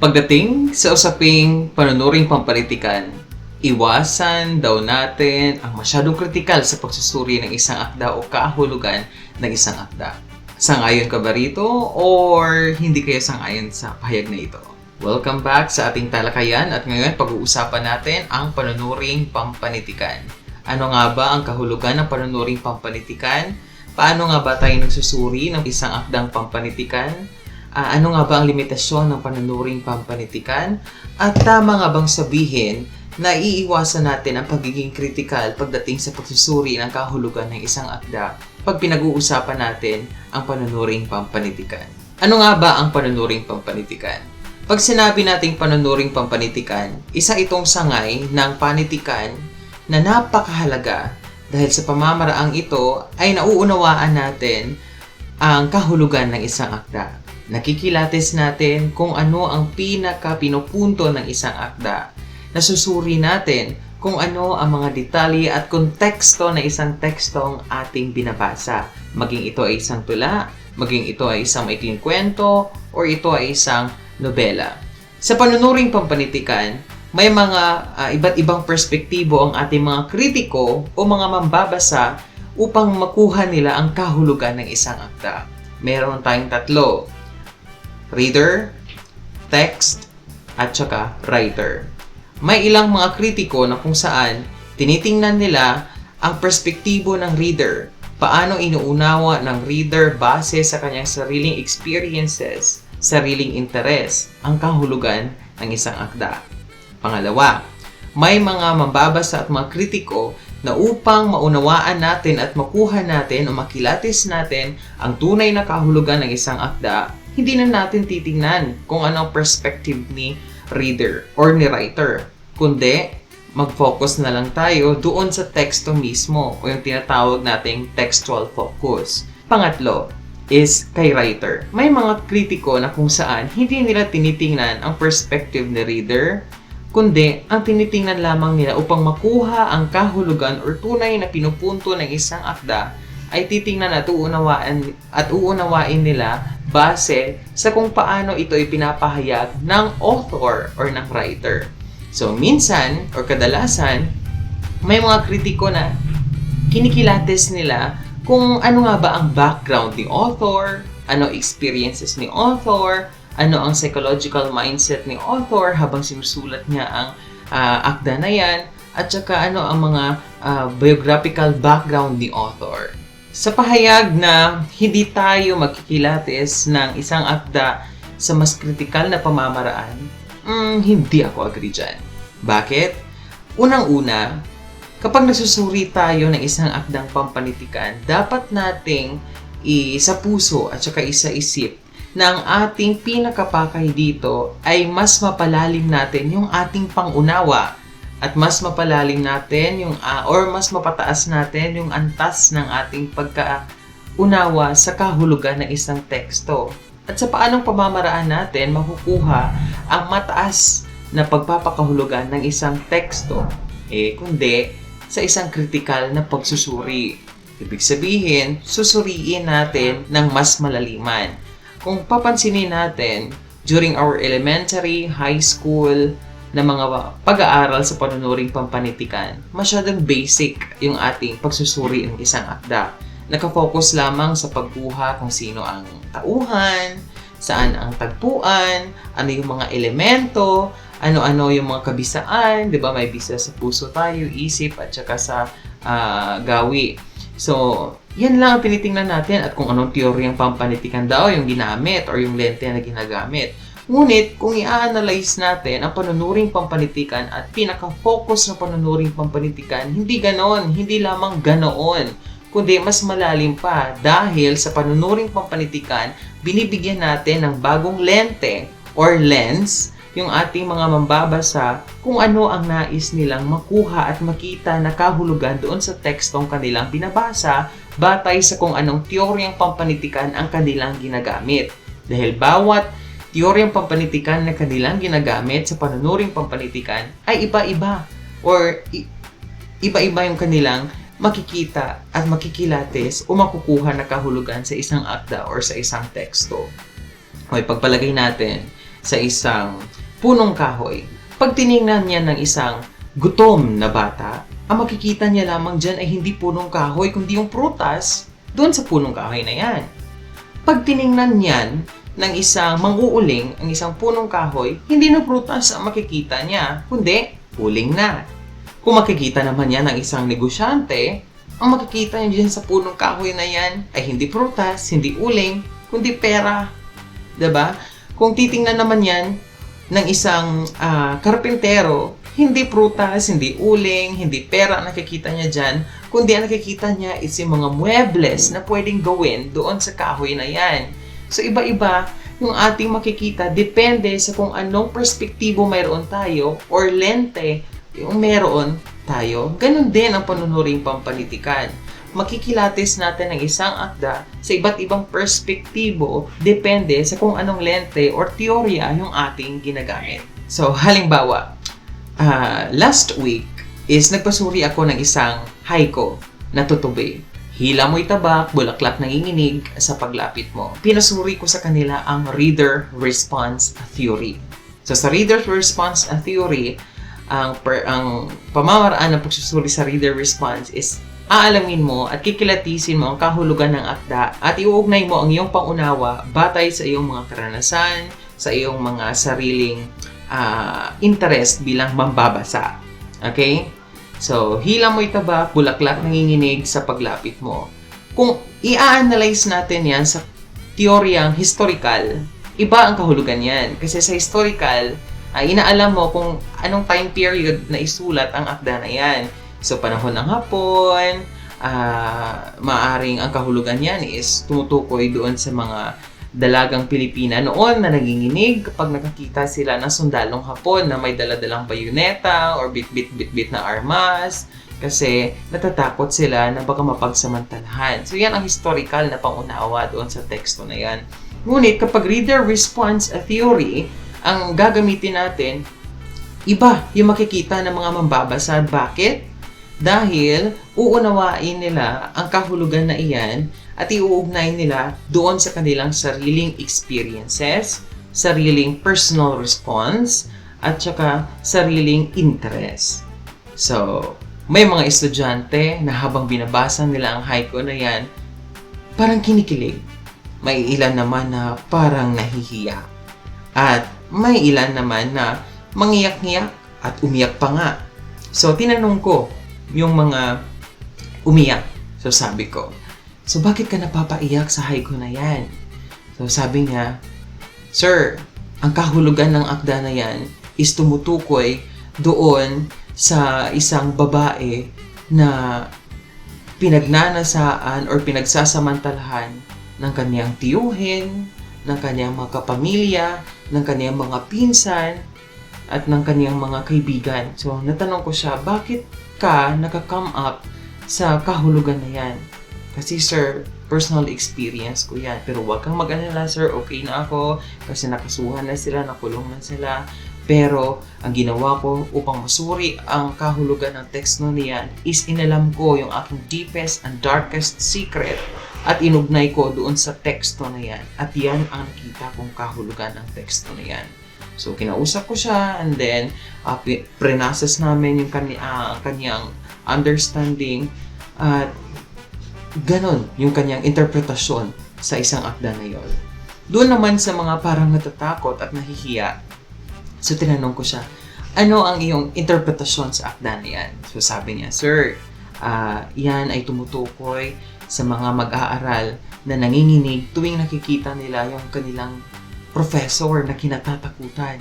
Pagdating sa usaping panunuring pampanitikan, iwasan daw natin ang masyadong kritikal sa pagsusuri ng isang akda o kahulugan ng isang akda. Sangayon ka ba rito or hindi kayo sangayon sa pahayag na ito? Welcome back sa ating talakayan at ngayon pag-uusapan natin ang panunuring pampanitikan. Ano nga ba ang kahulugan ng panunuring pampanitikan? Paano nga ba tayo nagsusuri ng isang akdang pampanitikan? Ah, ano nga ba ang limitasyon ng panunuring pampanitikan? At tama nga bang sabihin na iiwasan natin ang pagiging kritikal pagdating sa pagsusuri ng kahulugan ng isang akda pag pinag-uusapan natin ang panunuring pampanitikan? Ano nga ba ang panunuring pampanitikan? Pag sinabi nating panunuring pampanitikan, isa itong sangay ng panitikan na napakahalaga dahil sa pamamaraang ito ay nauunawaan natin ang kahulugan ng isang akda. Nakikilates natin kung ano ang pinaka pinupunto ng isang akda. Nasusuri natin kung ano ang mga detalye at konteksto ng isang tekstong ating binabasa. Maging ito ay isang tula, maging ito ay isang maikling kwento, or ito ay isang nobela. Sa panunuring pampanitikan, may mga ah, iba't ibang perspektibo ang ating mga kritiko o mga mambabasa upang makuha nila ang kahulugan ng isang akda. Meron tayong tatlo. Reader, text, at saka writer. May ilang mga kritiko na kung saan tinitingnan nila ang perspektibo ng reader, paano inuunawa ng reader base sa kanyang sariling experiences, sariling interes, ang kahulugan ng isang akda. Pangalawa, may mga mambabasa at mga kritiko na upang maunawaan natin at makuha natin o makilatis natin ang tunay na kahulugan ng isang akda, hindi na natin titingnan kung ano ang perspective ni reader or ni writer, kundi mag-focus na lang tayo doon sa teksto mismo o yung tinatawag nating textual focus. Pangatlo is kay writer. May mga kritiko na kung saan hindi nila tinitingnan ang perspective ni reader, kundi ang tinitingnan lamang nila upang makuha ang kahulugan or tunay na pinupunto ng isang akda ay titingnan at uunawaan at uunawain nila base sa kung paano ito ay pinapahayag ng author or ng writer. So, minsan or kadalasan, may mga kritiko na kinikilates nila kung ano nga ba ang background ni author, ano experiences ni author, ano ang psychological mindset ni author habang sinusulat niya ang ah, akda na yan, at saka ano ang mga ah, biographical background ni author. Sa pahayag na hindi tayo magkikilates ng isang akda sa mas kritikal na pamamaraan, mm, hindi ako agree dyan. Bakit? Unang-una, kapag nagsusuri tayo ng isang akdang pampanitikan, dapat nating isa puso at saka isa isip na ang ating pinakapakay dito ay mas mapalalim natin yung ating pangunawa at mas mapalalim natin yung ah, or mas mapataas natin yung antas ng ating pagkaunawa sa kahulugan ng isang teksto. At sa paanong pamamaraan natin makukuha ang mataas na pagpapakahulugan ng isang teksto eh kundi sa isang kritikal na pagsusuri. Ibig sabihin, susuriin natin ng mas malaliman. Kung papansinin natin, during our elementary, high school, na mga pag-aaral sa panunuring pampanitikan, masyadong basic yung ating pagsusuri ng isang akda. Nakafocus lamang sa pagkuha kung sino ang tauhan, saan ang tagpuan, ano yung mga elemento, ano-ano yung mga kabisaan, 'di ba? May bisa sa puso tayo, isip at saka sa ah, gawi. So, yan lang ang tinitingnan natin at kung anong teoryang pampanitikan daw yung ginamit or yung lente na ginagamit. Ngunit, kung i-analyze natin ang panunuring pampanitikan at pinaka-focus ng panunuring pampanitikan, hindi ganon, hindi lamang ganoon, kundi mas malalim pa dahil sa panunuring pampanitikan, binibigyan natin ng bagong lente or lens yung ating mga mambabasa kung ano ang nais nilang makuha at makita na kahulugan doon sa tekstong kanilang binabasa batay sa kung anong teoryang pampanitikan ang kanilang ginagamit. Dahil bawat teoryang pampanitikan na kanilang ginagamit sa panunuring pampanitikan ay iba-iba or iba-iba yung kanilang makikita at makikilates o makukuha na kahulugan sa isang akda or sa isang teksto. Okay, pagpalagay natin sa isang punong kahoy. Pag tiningnan niya ng isang gutom na bata, ang makikita niya lamang dyan ay hindi punong kahoy, kundi yung prutas doon sa punong kahoy na yan. Pag tiningnan niyan ng isang manguuling, ang isang punong kahoy, hindi na prutas ang makikita niya, kundi uling na. Kung makikita naman yan ng isang negosyante, ang makikita niya dyan sa punong kahoy na yan ay hindi prutas, hindi uling, kundi pera. ba? Kung titingnan naman yan ng isang ah, karpintero, hindi prutas, hindi uling, hindi pera ang nakikita niya dyan, kundi ang nakikita niya is yung mga muebles na pwedeng gawin doon sa kahoy na yan. So, iba-iba yung ating makikita depende sa kung anong perspektibo mayroon tayo or lente yung meron tayo. Ganon din ang panunuring pampanitikan. Makikilatis natin ng isang akda sa iba't ibang perspektibo depende sa kung anong lente or teorya yung ating ginagamit. So, halimbawa, ah, last week is nagpasuri ako ng isang haiku na tutubi. Hila mo'y tabak, bulaklak nanginginig sa paglapit mo. Pinasuri ko sa kanila ang reader response theory. So sa reader response theory, ang per, ang pamamaraan ng pagsusuri sa reader response is aalamin mo at kikilatisin mo ang kahulugan ng akda at iuugnay mo ang iyong pangunawa batay sa iyong mga karanasan, sa iyong mga sariling ah, interest bilang mambabasa. Okay? So, hila mo'y tabak, bulaklak nanginginig sa paglapit mo. Kung i-analyze natin yan sa teoryang historical, iba ang kahulugan yan. Kasi sa historical, ay inaalam mo kung anong time period na isulat ang akda na yan. So, panahon ng hapon, ah maaring ang kahulugan yan is tumutukoy doon sa mga dalagang Pilipina noon na naginginig kapag nakakita sila ng sundalong hapon na may daladalang bayoneta or bit-bit-bit-bit na armas kasi natatakot sila na baka mapagsamantalahan. So yan ang historical na pangunawa doon sa teksto na yan. Ngunit kapag reader response theory, ang gagamitin natin, iba yung makikita ng mga mambabasa. Bakit? Dahil uunawain nila ang kahulugan na iyan at iuugnay nila doon sa kanilang sariling experiences, sariling personal response, at saka sariling interest. So, may mga estudyante na habang binabasa nila ang haiku na yan, parang kinikilig. May ilan naman na parang nahihiya. At may ilan naman na mangiyak-ngiyak at umiyak pa nga. So, tinanong ko yung mga umiyak. So, sabi ko, So, bakit ka napapaiyak sa haiku na yan? So, sabi niya, Sir, ang kahulugan ng akda na yan is tumutukoy doon sa isang babae na pinagnanasaan or pinagsasamantalahan ng kanyang tiyuhin, ng kanyang mga kapamilya, ng kanyang mga pinsan, at ng kanyang mga kaibigan. So, natanong ko siya, bakit ka naka-come up sa kahulugan na yan? Kasi sir, personal experience ko yan. Pero wag kang mag-alala sir, okay na ako. Kasi nakasuhan na sila, nakulong na sila. Pero ang ginawa ko upang masuri ang kahulugan ng teksto niyan is inalam ko yung aking deepest and darkest secret at inugnay ko doon sa teksto na yan. At yan ang nakita kong kahulugan ng teksto na yan. So, kinausap ko siya and then uh, pi- prenasas namin yung kani- ah, kanyang understanding at ganon yung kanyang interpretasyon sa isang akda na yon. Doon naman sa mga parang natatakot at nahihiya, so tinanong ko siya, ano ang iyong interpretasyon sa akda na yan? So sabi niya, Sir, ah, yan ay tumutukoy sa mga mag-aaral na nanginginig tuwing nakikita nila yung kanilang professor na kinatatakutan.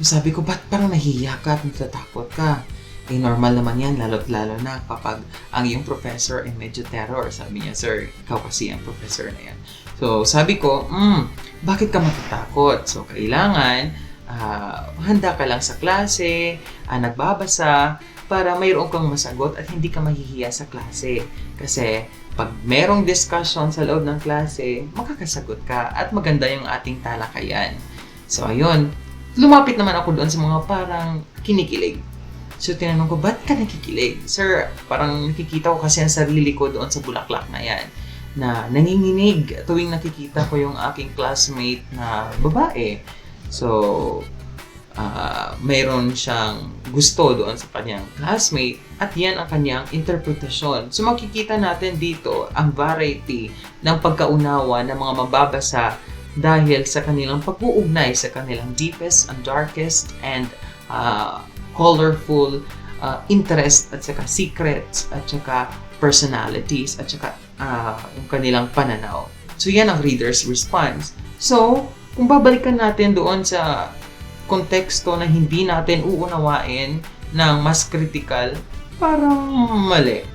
Sabi ko, ba't parang nahihiya ka at natatakot ka? Eh, normal naman yan, lalo't lalo na kapag ang iyong professor ay medyo terror. Sabi niya, sir, ikaw kasi ang professor na yan. So, sabi ko, hmm, bakit ka matatakot? So, kailangan, ah, handa ka lang sa klase, ah, nagbabasa, para mayroon kang masagot at hindi ka mahihiya sa klase. Kasi, pag merong discussion sa loob ng klase, makakasagot ka at maganda yung ating talakayan. So, ayun. Lumapit naman ako doon sa mga parang kinikilig. So, tinanong ko, ba't ka nakikilig? Sir, parang nakikita ko kasi ang sarili ko doon sa bulaklak na yan na nanginginig tuwing nakikita ko yung aking classmate na babae So, ah, mayroon siyang gusto doon sa kanyang classmate at yan ang kanyang interpretasyon. So makikita natin dito ang variety ng pagkaunawa ng mga mababasa dahil sa kanilang pag-uugnay sa kanilang deepest and darkest and ah, colorful ah, interest at saka secrets at saka personalities at saka ah, yung kanilang pananaw. So yan ang reader's response. So, kung babalikan natin doon sa konteksto na hindi natin uunawain ng mas critical, parang mali.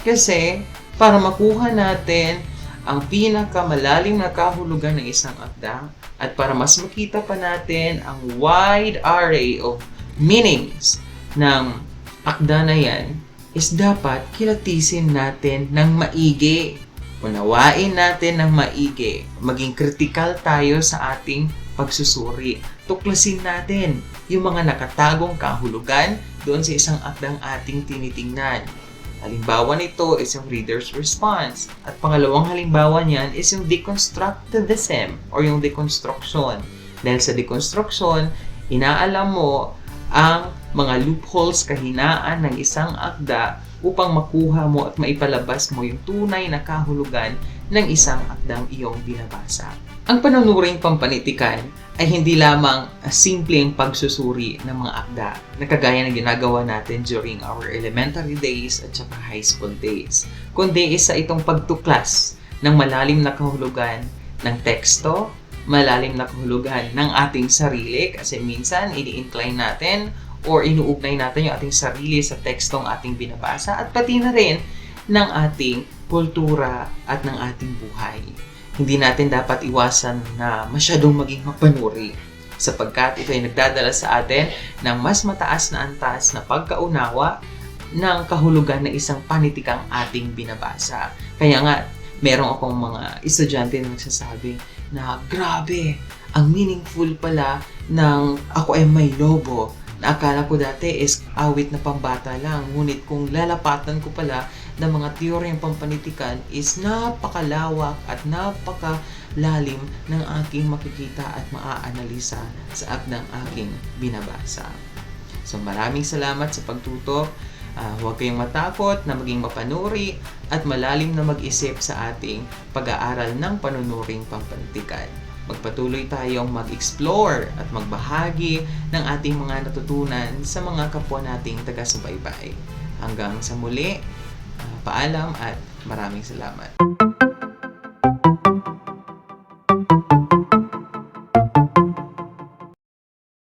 Kasi, para makuha natin ang pinakamalalim na kahulugan ng isang akda at para mas makita pa natin ang wide array of meanings ng akda na yan, is dapat kilatisin natin ng maigi. Unawain natin ng maigi. Maging kritikal tayo sa ating pagsusuri. Tuklasin natin yung mga nakatagong kahulugan doon sa isang akdang ating tinitingnan. Halimbawa nito is yung reader's response. At pangalawang halimbawa niyan is yung deconstructivism or yung deconstruction. Dahil sa deconstruction, inaalam mo ang mga loopholes, kahinaan ng isang akda upang makuha mo at maipalabas mo yung tunay na kahulugan ng isang akdang iyong binabasa. Ang panunuring pampanitikan ay hindi lamang simpleng pagsusuri ng mga akda na kagaya ng ginagawa natin during our elementary days at saka high school days, kundi isa itong pagtuklas ng malalim na kahulugan ng teksto, malalim na kahulugan ng ating sarili kasi minsan ini-incline natin or inuugnay natin yung ating sarili sa tekstong ating binabasa at pati na rin ng ating kultura at ng ating buhay. Hindi natin dapat iwasan na masyadong maging mapanuri sapagkat ito ay nagdadala sa atin ng mas mataas na antas na pagkaunawa ng kahulugan ng isang panitikang ating binabasa. Kaya nga, meron akong mga estudyante na nagsasabi na grabe, ang meaningful pala ng ako ay may lobo na akala ko dati is awit na pambata lang. Ngunit kung lalapatan ko pala ng mga teoryang pampanitikan is napakalawak at napakalalim ng aking makikita at maaanalisa sa akdang aking binabasa. So maraming salamat sa pagtutok. Ah, huwag kayong matakot na maging mapanuri at malalim na mag-isip sa ating pag-aaral ng panunuring pampanitikan magpatuloy tayong mag-explore at magbahagi ng ating mga natutunan sa mga kapwa nating taga-subaybay. Hanggang sa muli, ah, paalam at maraming salamat.